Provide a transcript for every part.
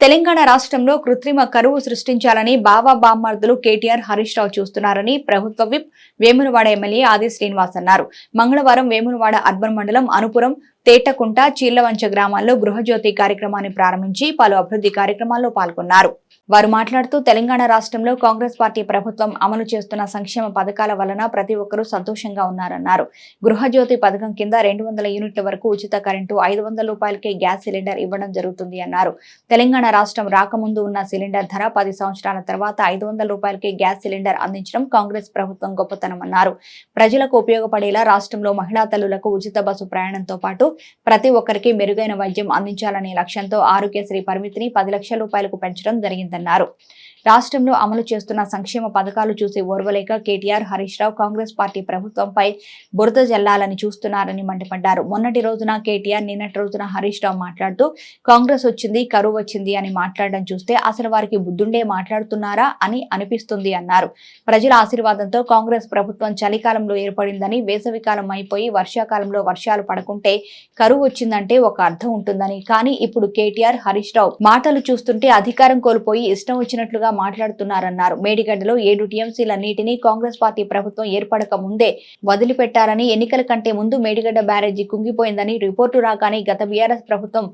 తెలంగాణ రాష్ట్రంలో కృత్రిమ కరువు సృష్టించాలని బావా బామ్మర్దులు కేటీఆర్ హరీష్ రావు చూస్తున్నారని ప్రభుత్వ విప్ వేములవాడ ఎమ్మెల్యే ఆది శ్రీనివాస్ అన్నారు. మంగళవారం వేములవాడ అర్బన్ మండలం అనుపురం తేటకుంట చీర్లవంచ గ్రామాల్లో గృహజ్యోతి కార్యక్రమాన్ని ప్రారంభించి పలు అభివృద్ధి కార్యక్రమాల్లో పాల్గొన్నారు. వారు మాట్లాడుతూ తెలంగాణ రాష్ట్రంలో కాంగ్రెస్ పార్టీ ప్రభుత్వం అమలు చేస్తున్న సంక్షేమ పథకాల వలన ప్రతి ఒక్కరూ సంతోషంగా ఉన్నారన్నారు. గృహజ్యోతి పథకం కింద రెండు వందల యూనిట్ల వరకు ఉచిత కరెంటు ఐదు వందల రూపాయలకే గ్యాస్ సిలిండర్ ఇవ్వడం జరుగుతుంది అన్నారు. తెలంగాణ రాష్ట్రం రాకముందు ఉన్న సిలిండర్ ధర పది సంవత్సరాల తర్వాత ఐదు వందల రూపాయలకే గ్యాస్ సిలిండర్ అందించడం కాంగ్రెస్ ప్రభుత్వం గొప్పతనం అన్నారు. ప్రజలకు ఉపయోగపడేలా రాష్ట్రంలో మహిళా తల్లులకు ఉచిత బస్సు ప్రయాణంతో పాటు ప్రతి ఒక్కరికి మెరుగైన వైద్యం అందించాలనే లక్ష్యంతో ఆరోగ్యశ్రీ పరిమితిని పది లక్షల రూపాయలకు పెంచడం జరిగిందన్నారు. రాష్ట్రంలో అమలు చేస్తున్న సంక్షేమ పథకాలు చూసి ఓర్వలేక KTR Harish Rao Congress party ప్రభుత్వంపై బురద జల్లాలని చూస్తున్నారని మండిపడ్డారు. మొన్నటి రోజున కేటీఆర్ నిన్నటి రోజున హరీష్ రావు మాట్లాడుతూ కాంగ్రెస్ వచ్చింది కరువు వచ్చింది అని మాట్లాడడం చూస్తే అసలు వారికి బుద్ధుండే మాట్లాడుతున్నారా? అని అనిపిస్తుంది అన్నారు. ప్రజల ఆశీర్వాదంతో కాంగ్రెస్ ప్రభుత్వం చలికాలంలో ఏర్పడిందని వేసవికాలం అయిపోయి వర్షాకాలంలో వర్షాలు పడకుంటే కరువు వచ్చిందంటే ఒక అర్థం ఉంటుందని. కానీ ఇప్పుడు కేటీఆర్ హరీష్ రావు మాటలు చూస్తుంటే అధికారం కోల్పోయి ఇష్టం వచ్చినట్లుగా మాట్లాడుతున్నారన్నారు. మేడిగడ్డలో ఏడు టీఎంసీల నీటిని కాంగ్రెస్ పార్టీ ప్రభుత్వం ఏర్పడక ముందే వదిలిపెట్టారని ఎన్నికల కంటే ముందు మేడిగడ్డ బ్యారేజీ కుంగిపోయిందని రిపోర్టు రాగానే గత బీఆర్ఎస్ ప్రభుత్వం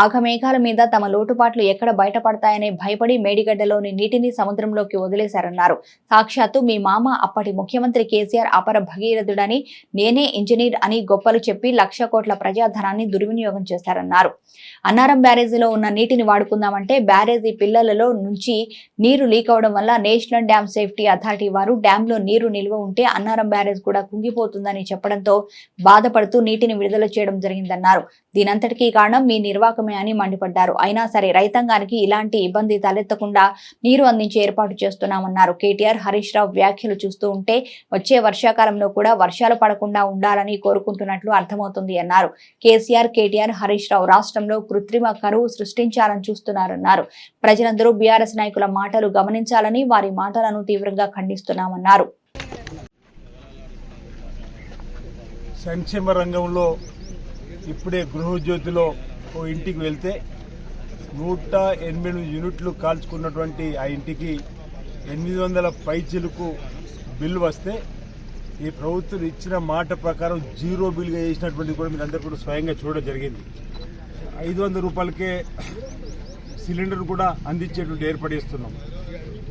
ఆగమేఘాల మీద తమ లోటుపాట్లు ఎక్కడ బయటపడతాయనే భయపడి మేడిగడ్డలోని నీటిని సముద్రంలోకి వదిలేశారన్నారు. సాక్షాత్తు మీ మామ అప్పటి ముఖ్యమంత్రి కేసీఆర్ అపర భగీరథుడని నేనే ఇంజనీర్ అని గొప్పలు చెప్పి లక్ష కోట్ల ప్రజాధనాన్ని దుర్వినియోగం చేశారన్నారు. అన్నారం బ్యారేజీలో ఉన్న నీటిని వాడుకుందామంటే బ్యారేజీ పిల్లలలో నుంచి నీరు లీక్ అవడం వల్ల నేషనల్ డ్యామ్ సేఫ్టీ అథారిటీ వారు డ్యాంలో నీరు నిల్వ ఉంటే అన్నారం బ్యారేజ్ కూడా కుంగిపోతుందని చెప్పడంతో బాధపడుతూ నీటిని విడుదల చేయడం జరిగిందన్నారు. దీనంతటికీ కారణం మీ నిర్వాకమే అని మండిపడ్డారు. అయినా సరే రైతాంగానికి ఇలాంటి ఇబ్బంది తలెత్తకుండా నీరు అందించే ఏర్పాటు చేస్తున్నామన్నారు. కేటీఆర్ హరీష్ రావు వ్యాఖ్యలు చూస్తూ ఉంటే వచ్చే వర్షాకాలంలో కూడా వర్షాలు పడకుండా ఉండాలని కోరుకుంటున్నట్లు అర్థమవుతుంది అన్నారు. కేసీఆర్ కేటీఆర్ హరీష్ రావు రాష్ట్రంలో కృత్రిమ కరువు సృష్టించాలని చూస్తున్నారన్నారు. ప్రజలందరూ బీఆర్ఎస్ నాయకుల మాటలు గమనించాలని వారి మాటలను తీవ్రంగా ఖండిస్తున్నామన్నారు. సంక్షేమ రంగంలో ఇప్పుడే గృహజ్యోతిలో ఓ ఇంటికి వెళ్తే నూట ఎనిమిది యూనిట్లు కాల్చుకున్నటువంటి ఆ ఇంటికి ఎనిమిది వందల పైచిలకు బిల్లు వస్తే ఈ ప్రభుత్వం ఇచ్చిన మాట ప్రకారం జీరో బిల్గా చేసినటువంటి కూడా మీరు అందరూ కూడా స్వయంగా చూడడం జరిగింది. ఐదు వందల రూపాయలకే సిలిండర్ కూడా అందించేటువంటి ఏర్పడిస్తున్నాం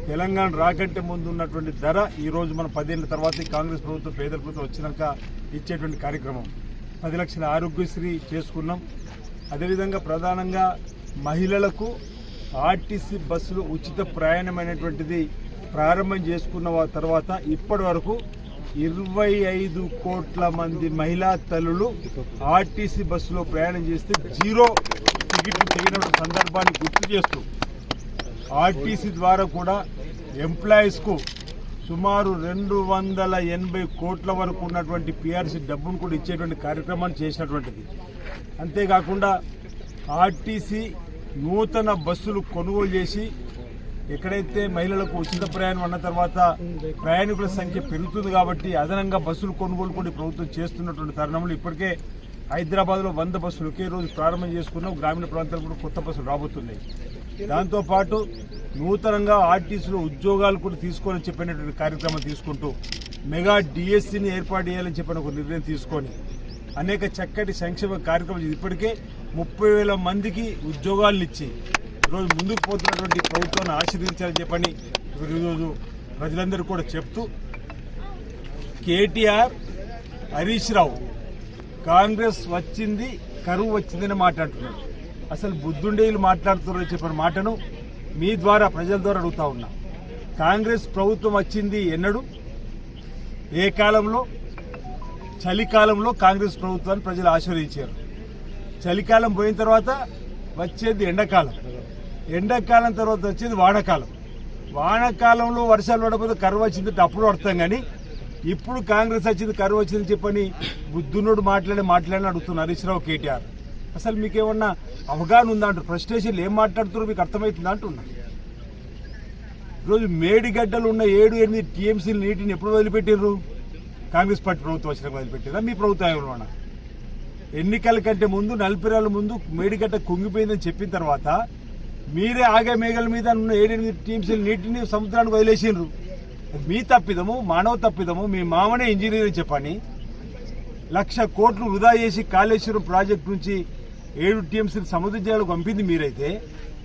తెలంగాణ రాకంటే ముందు ఉన్నటువంటి ధర ఈరోజు మన మనం పదేళ్ళ తర్వాత కాంగ్రెస్ ప్రభుత్వం పేద ప్రభుత్వం వచ్చినాక ఇచ్చేటువంటి కార్యక్రమం. పది లక్షల ఆరోగ్యశ్రీ చేసుకున్నాం. అదేవిధంగా ప్రధానంగా మహిళలకు ఆర్టీసీ బస్సులు ఉచిత ప్రయాణమైనటువంటిది ప్రారంభం చేసుకున్న తర్వాత ఇప్పటి వరకు ఇరవై ఐదు కోట్ల మంది మహిళా తల్లులు ఆర్టీసీ బస్సులో ప్రయాణం చేస్తే జీరో టికెట్లు తగిన సందర్భాన్ని గుర్తు చేస్తూ ఆర్టీసీ ద్వారా కూడా ఎంప్లాయీస్కు సుమారు రెండు వందల ఎనభై కోట్ల వరకు ఉన్నటువంటి పిఆర్సీ డబ్బును కూడా ఇచ్చేటువంటి కార్యక్రమాన్ని చేసినటువంటిది. అంతేకాకుండా ఆర్టీసీ నూతన బస్సులు కొనుగోలు చేసి ఎక్కడైతే మహిళలకు ఉచిత ప్రయాణం అన్న తర్వాత ప్రయాణికుల సంఖ్య పెరుగుతుంది కాబట్టి అదనంగా బస్సులు కొనుగోలు కూడా ప్రభుత్వం చేస్తున్నటువంటి తరుణంలో ఇప్పటికే హైదరాబాద్లో వంద బస్సులు ఒకే రోజు ప్రారంభం చేసుకున్నాం. గ్రామీణ ప్రాంతాలకు కూడా కొత్త బస్సులు రాబోతున్నాయి. దాంతోపాటు నూతనంగా ఆర్టీసీలో ఉద్యోగాలు కూడా తీసుకోవాలని చెప్పినటువంటి కార్యక్రమం తీసుకుంటూ మెగా డిఎస్సిని ఏర్పాటు చేయాలని చెప్పిన ఒక నిర్ణయం తీసుకొని అనేక చక్కటి సంక్షేమ కార్యక్రమాలు ఇప్పటికే ముప్పై వేల మందికి ఉద్యోగాలను ఇచ్చి ఈరోజు ముందుకు పోతున్నటువంటి ప్రభుత్వాన్ని ఆశీర్వదించాలని చెప్పని ఈరోజు ప్రజలందరూ కూడా చెప్తూ కేటీఆర్ హరీష్ రావు కాంగ్రెస్ వచ్చింది కరువు వచ్చిందని మాట్లాడుతున్నారు. అసలు బుద్ధుండేలు మాట్లాడుతున్నారని చెప్పిన మాటను మీ ద్వారా ప్రజల ద్వారా అడుగుతా ఉన్నా. కాంగ్రెస్ ప్రభుత్వం వచ్చింది ఎన్నడు? ఏ కాలంలో? చలికాలంలో కాంగ్రెస్ ప్రభుత్వాన్ని ప్రజలు ఆశీర్వదించారు. చలికాలం పోయిన తర్వాత వచ్చేది ఎండాకాలం. ఎండాకాలం తర్వాత వచ్చేది వానాకాలం. వానాకాలంలో వర్షాలు పడకపోతే కరువు వచ్చింది అప్పుడు పడతాం కానీ ఇప్పుడు కాంగ్రెస్ వచ్చింది కరువు వచ్చింది చెప్పని బుద్ధునుడు మాట్లాడి మాట్లాడి అడుగుతున్నారు హరీష్ రావు కేటీఆర్. అసలు మీకు ఏమన్నా అవగాహన ఉందా అంటారు? ప్రస్టేషన్లు ఏం మాట్లాడుతున్నారో? మీకు అర్థమవుతుందా అంటున్నా. ఈరోజు మేడిగడ్డలు ఉన్న ఏడు ఎనిమిది టీఎంసీల నీటిని ఎప్పుడు వదిలిపెట్టారు కాంగ్రెస్ పార్టీ ప్రభుత్వం వచ్చిన వదిలిపెట్టారా మీ ప్రభుత్వం ఎన్నికల కంటే ముందు నలభై రోజుల ముందు మేడిగడ్డ కుంగిపోయిందని చెప్పిన తర్వాత మీరే ఆగే మేఘల మీద ఉన్న ఏడెనిమిది టీమ్స్ నీటిని సముద్రానికి వదిలేసిండ్రు. మీ తప్పిదము మానవ తప్పిదము మీ మామనే ఇంజనీర్ చెప్పని లక్ష కోట్లు వృధా చేసి కాళేశ్వరం ప్రాజెక్టు నుంచి ఏడు టీఎంసీ సముద్ర జిల్లాలకు పంపింది మీరైతే.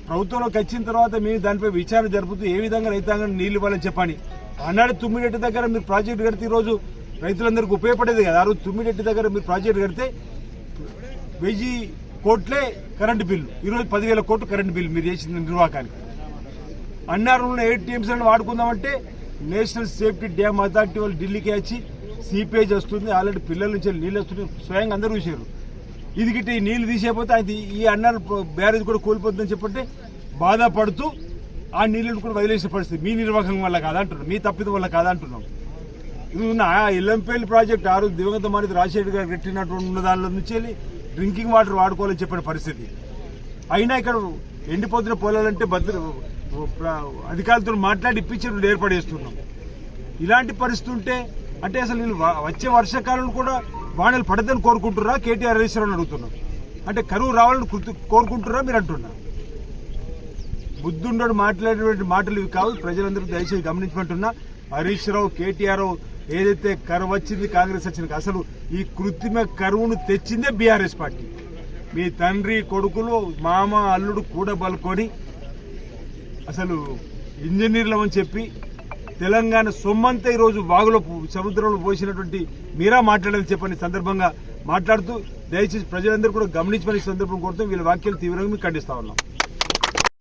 ప్రభుత్వంలోకి వచ్చిన తర్వాత మేము దానిపై విచారణ జరుపుతూ ఏ విధంగా రైతాంగాన్ని నీళ్ళు ఇవ్వాలని చెప్పండి అన్నాడు తుమ్మిడెట్టి దగ్గర మీరు ప్రాజెక్టు కడితే ఈరోజు రైతులందరికీ ఉపయోగపడేది కదా. ఆ రోజు తుమ్మిడెట్టి దగ్గర మీరు ప్రాజెక్టు కడితే వెయ్యి కోట్లే కరెంటు బిల్లు. ఈరోజు పదివేల కోట్లు కరెంటు బిల్లు మీరు చేసిన నిర్వాహకానికి. అన్నారంలో ఎయిట్ టీఎంసీలను వాడుకుందామంటే నేషనల్ సేఫ్టీ డ్యామ్ అథారిటీ వాళ్ళు ఢిల్లీకి వచ్చి సీపేజ్ వస్తుంది. ఆల్రెడీ పిల్లల నుంచి నీళ్ళు వస్తుంది స్వయంగా అందరూ చూసారు ఇది గిట్ట ఈ నీళ్ళు తీసేపోతే అది ఈ అన్నారు బ్యారేజ్ కూడా కూలిపోతుందని చెప్పంటే బాధపడుతూ ఆ నీళ్ళను కూడా వదిలేసే పరిస్థితి. మీ నిర్వాహకం వల్ల కాదంటున్నాం. మీ తప్పిదం వల్ల కాదంటున్నాం. ఇది ఉన్న ఆ ఎల్లంపల్లి ప్రాజెక్ట్ ఆ రోజు దివంగత మానేది రాజశేఖర్ గారు కట్టినటువంటి ఉన్న దానిలో నుంచి వెళ్ళి డ్రింకింగ్ వాటర్ వాడుకోవాలని చెప్పిన పరిస్థితి. అయినా ఇక్కడ ఎండిపోతున్న పొలాలంటే భద్ర అధికారులతో మాట్లాడి ఇప్పించి ఏర్పడేస్తున్నాం ఇలాంటి పరిస్థితి ఉంటే అంటే అసలు వచ్చే వర్షాకాలం కూడా వానలు పడదని కోరుకుంటున్నారా? కేటీఆర్ హరీశ్వరరావు అడుగుతున్నాం. అంటే కరువు రావాలని కృతి- కోరుకుంటున్నారా మీరు అంటున్నారు బుద్ధుండడు మాట్లాడేటువంటి మాటలు ఇవి కావు. ప్రజలందరూ దయచేసి గమనించమంటున్నా. హరీష్ రావు కేటీఆర్ ఏదైతే కరువు వచ్చింది కాంగ్రెస్ వచ్చింది అసలు ఈ కృత్రిమ కరువును తెచ్చిందే బీఆర్ఎస్ పార్టీ. మీ తండ్రి కొడుకులు మామ అల్లుడు కూడబలుకొని అసలు ఇంజనీర్లమని చెప్పి తెలంగాణ సొమ్మంతా ఈరోజు వాగులో సముద్రంలో పోసినటువంటి మీరా మాట్లాడాలి చెప్పని సందర్భంగా మాట్లాడుతూ దయచేసి ప్రజలందరూ కూడా గమనించమని సందర్భం కోరుతూ వీళ్ళ వాక్యాలు తీవ్రంగా మేము ఖండిస్తా ఉన్నాం.